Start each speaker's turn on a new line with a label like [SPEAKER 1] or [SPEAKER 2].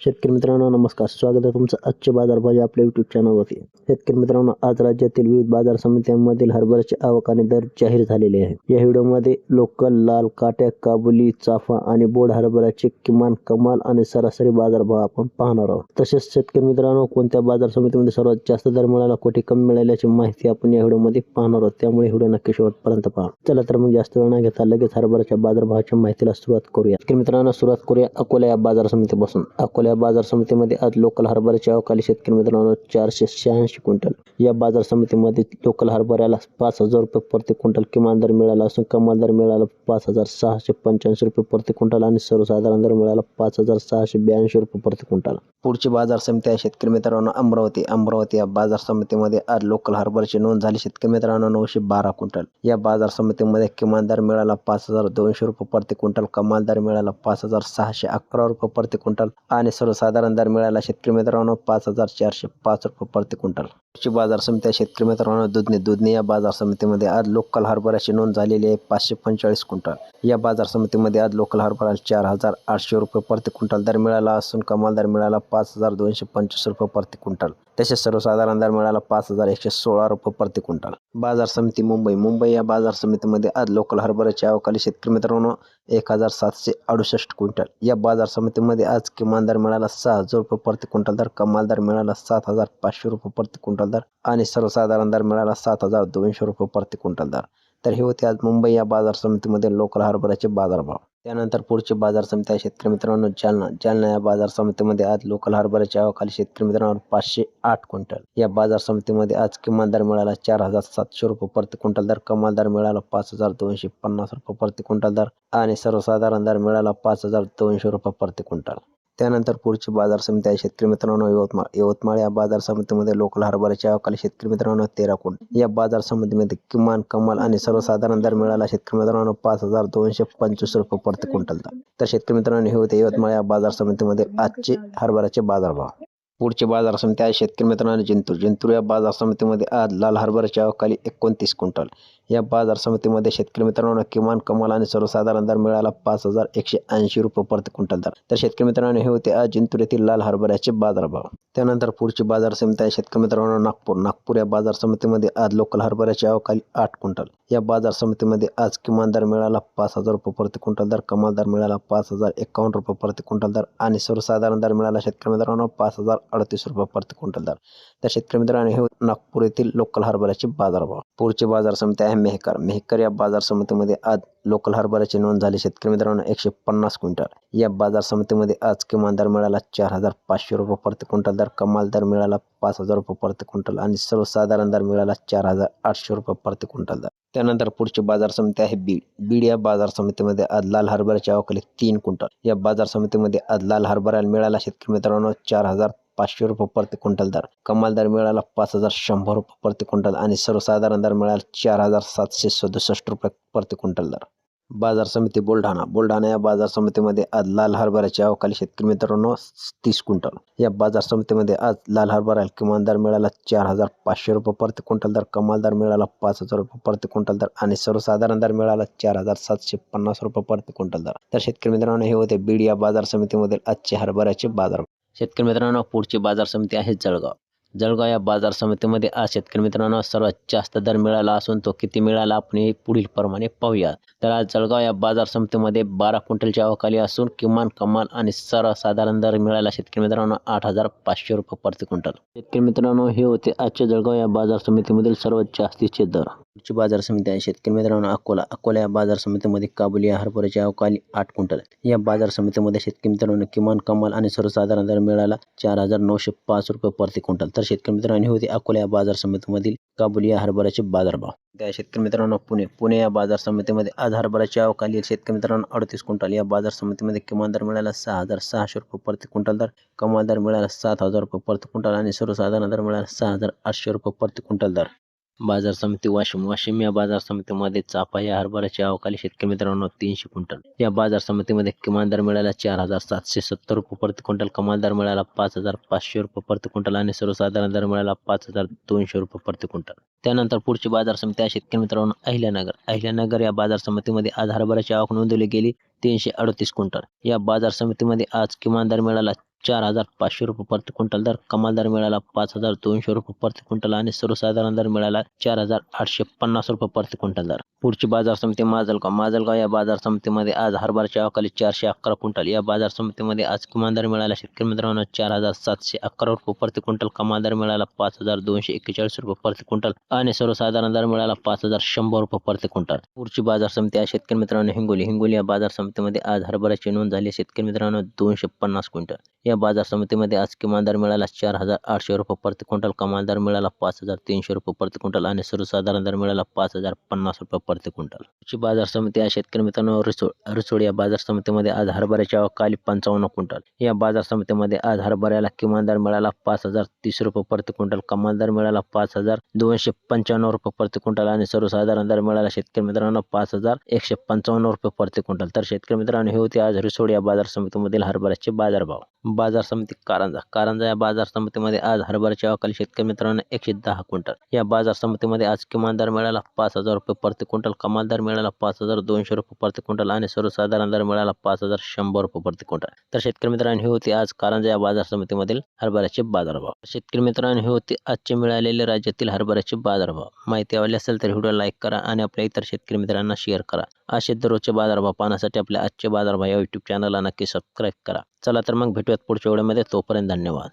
[SPEAKER 1] शेतकरी मित्रांनो नमस्कार. स्वागत आहे तुमचं आजचे बाजार भाजी आपल्या युट्यूब चॅनलवरती शेतकरी मित्रांनो आज राज्यातील विविध बाजार समित्यांमधील हरभऱ्याचे आवक आणि दर जाहीर झालेले आहे. या व्हिडिओमध्ये लोकल लाल काट्या काबुली चाफा आणि बोड हरभऱ्याचे किमान कमाल आणि सरासरी बाजारभाव आपण पाहणार आहोत. तसेच शेतकरी मित्रांनो कोणत्या बाजार समितीमध्ये सर्वात जास्त दर मिळाला कोठे कमी मिळाल्याची माहिती आपण या व्हिडिओमध्ये पाहणार आहोत. त्यामुळे व्हिडिओ नक्की शेवटपर्यंत पहा. चला तर मग जास्त वेळ न घेता लगेच हरभऱ्याच्या बाजारभावाच्या माहितीला सुरुवात करूया. मित्रांनो सुरुवात करूया अकोला या बाजार समितीपासून. अकोला या बाजार समितीमध्ये आज लोकल हरभऱ्याच्या अवकाली शेतकरी मित्रांनो चारशे शहाऐंशी क्विंटल. या बाजार समितीमध्ये लोकल हरभऱ्याला पाच हजार रुपये प्रति क्विंटल किमान दर मिळाला असून कमाल दर मिळाला पाच हजार सहाशे पंच्याऐंशी रुपये प्रति क्विंटल आणि सर्वसाधारण दर मिळाला पाच हजार सहाशे ब्याऐंशी रुपये प्रति क्विंटल. पुढची बाजार समिती आहे शेतकरी मित्रांनो अमरावती. अमरावती या बाजार समितीमध्ये आज लोकल हरभऱ्याची नोंद झाली. शेतकरी मित्रांनो नऊशे बारा क्विंटल. या बाजार समितीमध्ये किमान दर मिळाला पाच हजार दोनशे रुपये प्रति क्विंटल कमाल दर मिळाला पाच हजार सहाशे अकरा रुपये प्रति क्विंटल आणि सर्वसाधारण दर मिळाला शेतकरी मित्रांनो पाच हजार चारशे पाच रुपये प्रति क्विंटल. कृषी बाजार समिती आहे शेतकरी मित्रांनो दुधने दुधने या बाजार समितीमध्ये आज लोकल हरभऱ्याची नोंद झालेली आहे पाचशे पंचेचाळीस क्विंटल. या बाजार समितीमध्ये आज लोकल हरभरा चार हजार आठशे रुपये प्रति क्विंटल दर मिळाला असून कमाल दर मिळाला पाच हजार दोनशे पंचवीस रुपये प्रति क्विंटल. तसेच सर्वसाधारण दर मिळाला पाच हजार एकशे सोळा रुपये प्रति क्विंटल. बाजार समिती मुंबई. मुंबई या बाजार समितीमध्ये आज लोकल हरभऱ्याच्या अवकाली शेतकरी मित्रांनो एक हजार सातशे अडुसष्ट क्विंटल. या बाजार समितीमध्ये आज किमान दर मिळाला सहा हजार रुपये प्रति क्विंटल दर कमाल दर मिळाला सात हजार पाचशे रुपये प्रति क्विंटल दर आणि सर्वसाधारण दर मिळाला सात हजार दोनशे रुपये प्रति क्विंटल दर. तर हे होते आज मुंबई या बाजार समितीमध्ये लोकल हरभऱ्याचे बाजारभाव. त्यानंतर पुढची बाजार समिती आहे शेतकरी मित्रांनो. जालना जालना या बाजार समितीमध्ये आज लोकल हरभऱ्याच्या अवकाली शेतकरी मित्रांनो पाचशे आठ क्विंटल. या बाजार समितीमध्ये आज किमान दर मिळाला चार हजार सातशे रुपये प्रति क्विंटल दर कमाल दर मिळाला पाच हजार दोनशे पन्नास रुपये प्रति क्विंटल दर आणि सर्वसाधारण दर मिळाला पाच हजार दोनशे रुपये प्रति क्विंटल. त्यानंतर पुढची बाजार समिती आहे शेतकरी मित्रांनो यवतमाळ. यवतमाळ या बाजार समितीमध्ये लोकल हरभऱ्याच्या अवकाली शेतकरी मित्रांनो तेरा क्विंटल या बाजार समितीमध्ये किमान कमाल आणि सर्वसाधारण दर मिळाला. शेतकरी मित्रांनो पाच हजार दोनशे पंचवीस रुपये प्रति क्विंटल तर शेतकरी मित्रांनो हे होते यवतमाळ या बाजार समितीमध्ये आजचे हरभऱ्याचे बाजारभाव. पुढची बाजार समिती आहे शेतकरी मित्रांनो जिंतूर. जिंतूर या बाजार समितीमध्ये आज लाल हरभऱ्याच्या अवकाली एकोणतीस क्विंटल. या बाजार समितीमध्ये शेतकरी मित्रांनो किमान कमाल आणि सर्वसाधारण दर मिळाला पाच हजार एकशे ऐंशी रुपये प्रति क्विंटल दर. तर शेतकरी मित्रांनो हे होते आज जिंतूर येथील लाल हरभऱ्याचे बाजारभाव. त्यानंतर पुढची बाजार समिती आहे शेतकरी मित्रांनो नागपूर. नागपूर या बाजार समितीमध्ये आज लोकल हरभऱ्याची अवकाळी आठ क्विंटल. या बाजार समितीमध्ये आज किमान दर मिळाला पाच हजार रुपये प्रति क्विंटल दर कमाल दर मिळाला पाच हजार एकावन्न रुपये प्रति क्विंटल दर आणि सर्वसाधारण दर मिळाला शेतकरी मित्रांनो पाच हजार अडतीस रुपये प्रति क्विंटल दर. तर शेतकरी मित्रांनो हे नागपूर येथील लोकल हरभऱ्याचे बाजारभाव. पुढची बाजार समिती आहे मेहकर. मेहकर या बाजार समितीमध्ये आज लोकल हरभऱ्याची नोंद झाली. शेतकरी मित्रांनो एकशे पन्नास क्विंटल. या बाजार समितीमध्ये आज किमान दर मिळाला चार हजार पाचशे रुपये प्रति क्विंटल दर कमाल दर मिळाला पाच हजार रुपये प्रति क्विंटल आणि सर्वसाधारण दर मिळाला चार हजार आठशे रुपये प्रति क्विंटल दर. त्यानंतर पुढची बाजार समिती आहे बीड. बीड या बाजार समितीमध्ये आज लाल हरभऱ्याच्या अवकाली तीन क्विंटल. या बाजार समितीमध्ये आज लाल हरभऱ्याला मिळाला शेतकरी मित्रांनो चार हजार पाचशे रुपये प्रति क्विंटल दर. कमाल दर मिळाला पाच हजार शंभर रुपये प्रति क्विंटल आणि सर्वसाधारण दर मिळाला चार हजार सातशे सदुसष्ट रुपये प्रति क्विंटल दर. बाजार समिती बुलढाणा. बुलढाणा या बाजार समितीमध्ये आज लाल हरभऱ्याचे अवकाळी शेतकरी मित्रांनो तीस क्विंटल. या बाजार समितीमध्ये आज लाल हरभऱ्याला किमान दर मिळाला चार हजार पाचशे रुपये प्रति क्विंटल दर कमाल दर मिळाला पाच हजार रुपये प्रति क्विंटल दर आणि सर्वसाधारण दर मिळाला चार हजार सातशे पन्नास रुपये प्रति क्विंटल दर. तर शेतकरी मित्रांनो हे होते बीड या बाजार समितीमधील आजचे हरभऱ्याचे बाजार शेतकरी मित्रांनो पुढची बाजार समिती आहे जळगाव. जळगाव या बाजार समितीमध्ये आज शेतकरी मित्रांनो सर्वात जास्त दर मिळाला असून तो किती मिळाला आपण हे पुढील प्रमाणे पाहूया. तर आज जळगाव या बाजार समितीमध्ये बारा क्विंटलच्या अवकाली असून किमान कमाल आणि सर्वसाधारण दर मिळाला शेतकरी मित्रांनो आठ हजार पाचशे रुपये प्रति क्विंटल. शेतकरी मित्रांनो हे होते आजच्या जळगाव या बाजार समितीमधील सर्वात जास्तीचे दर. ची बाजार समिती आहे. शेतकरी मित्रांनो अकोला. अकोला या बाजार समितीमध्ये काबुली हरभऱ्याची अवकाली आठ क्विंटल. या बाजार समितीमध्ये शेतकरी मित्रांनो किमान कमाल आणि सर्वसाधारण दर मिळाला चार हजार नऊशे पाच रुपये प्रति क्विंटल. तर शेतकरी मित्रांनो होते अकोला या बाजार समितीमधील काबुली हरभऱ्याचे हरभऱ्याचे बाजारभाव त्या शेतकरी मित्रांनो पुणे. पुणे या बाजार समितीमध्ये आज हरभऱ्याची अवकाली शेतकरी मित्रांनो अडतीस क्विंटल. या बाजार समितीमध्ये किमान दर मिळाला सहा हजार सहाशे रुपये प्रति क्विंटल दर कमाल दर मिळाला सात हजार रुपये प्रति क्विंटल आणि सर्वसाधारण दर मिळाला सहा हजार आठशे रुपये प्रति क्विंटल दर. बाजार समिती वाशिम. वाशिम या बाजार समितीमध्ये चाफा या हरभऱ्याची अवकाली शेतकरी मित्रांनो तीनशे क्विंटल. या बाजार समितीमध्ये किमान दर मिळाला चार हजार सातशे सत्तर रुपये प्रति क्विंटल. कमाल दर मिळाला पाच हजार पाचशे रुपये प्रति क्विंटल आणि सर्वसाधारण दर मिळाला पाच हजार दोनशे रुपये प्रति क्विंटल. त्यानंतर पुढची बाजार समिती आहे शेतकरी मित्रांनो अहिल्यानगर. अहिल्यानगर या बाजार समितीमध्ये आज हरभऱ्याची आवक नोंदवली गेली तीनशे अडतीस क्विंटल. या बाजार समितीमध्ये आज किमान दर मिळाला चार हजार पाचशे रुपये प्रति क्विंटल दर कमाल दर मिळाला पाच हजार दोनशे रुपये प्रति क्विंटल आणि सर्वसाधारण दर मिळाला चार हजार आठशे पन्नास रुपये प्रति क्विंटल दर. पुढची बाजार समिती माजलगाव. माजलगाव या बाजार समितीमध्ये आज हरभराच्या अवकाली चारशे अकरा क्विंटल. या बाजार समितीमध्ये आज किमान दर मिळाला शेतकरी मित्रांनो चार हजार सातशे अकरा रुपये प्रति क्विंटल. कमाल दर मिळाला पाच हजार दोनशे एक्केचाळीस रुपये प्रति क्विंटल आणि सर्वसाधारण दर मिळाला पाच हजार शंभर रुपये प्रति क्विंटल. पुढची बाजार समिती आहे शेतकरी मित्रांनो हिंगोली. हिंगोली या बाजार समितीमध्ये आज हरभऱ्याची नोंद झाली शेतकरी मित्रांनो दोनशे पन्नास क्विंटल. या बाजार समितीमध्ये आज किमान दर मिळाला चार हजार आठशे रुपये प्रति क्विंटल कमाल दर मिळाला पाच हजार तीनशे रुपये प्रति क्विंटल आणि सर्वसाधारण दर मिळाला पाच हजार पन्नास रुपये प्रति क्विंटल. बाजार समिती आहे शेतकरी मित्रांनो रिसोड रिसोड या बाजार समितीमध्ये आज हरभऱ्याच्या काली पंचावन्न क्विंटल. या बाजार समितीमध्ये आज हरभऱ्याला किमान दर मिळाला पाच हजार तीस रुपये प्रति क्विंटल कमाल दर मिळाला पाच हजार दोनशे पंच्याण्णव रुपये प्रति क्विंटल आणि सर्वसाधारण दर मिळाला शेतकरी मित्रांनो पाच हजार एकशे पंचावन्न रुपये प्रति क्विंटल. तर शेतकरी मित्रांनो हे होते आज रिसोड या बाजार समितीमधील हरभऱ्याचे बाजारभाव. बाजार समिती कारंजा. कारंजा या बाजार समितीमध्ये आज हरभऱ्याच्या अकाली शेतकरी मित्रांनो एकशे दहा क्विंटल. या बाजार समितीमध्ये आज किमान दर मिळाला पाच हजार रुपये प्रति क्विंटल कमाल दर मिळाला पाच हजार दोनशे रुपये प्रति क्विंटल आणि सर्वसाधारण दर मिळाला पाच हजार शंभर रुपये प्रति क्विंटल. तर शेतकरी मित्रांनो हे होते आज कारंजा या बाजार समितीमधील हरभऱ्याचे बाजारभाव. शेतकरी मित्रांनो हे होते आजचे मिळालेले राज्यातील हरभऱ्याचे बाजारभाव. माहिती आवडली असेल तर व्हिडिओ लाईक करा आणि आपल्या इतर शेतकरी मित्रांना शेअर करा. असे दररोजचे बाजारभाव पाहण्यासाठी आपल्या आजचे बाजारभाव या यूट्यूब चॅनलला नक्की सबस्क्राईब करा. चला तर मग भेटूयात पुढच्या वेळेमध्ये तोपर्यंत धन्यवाद.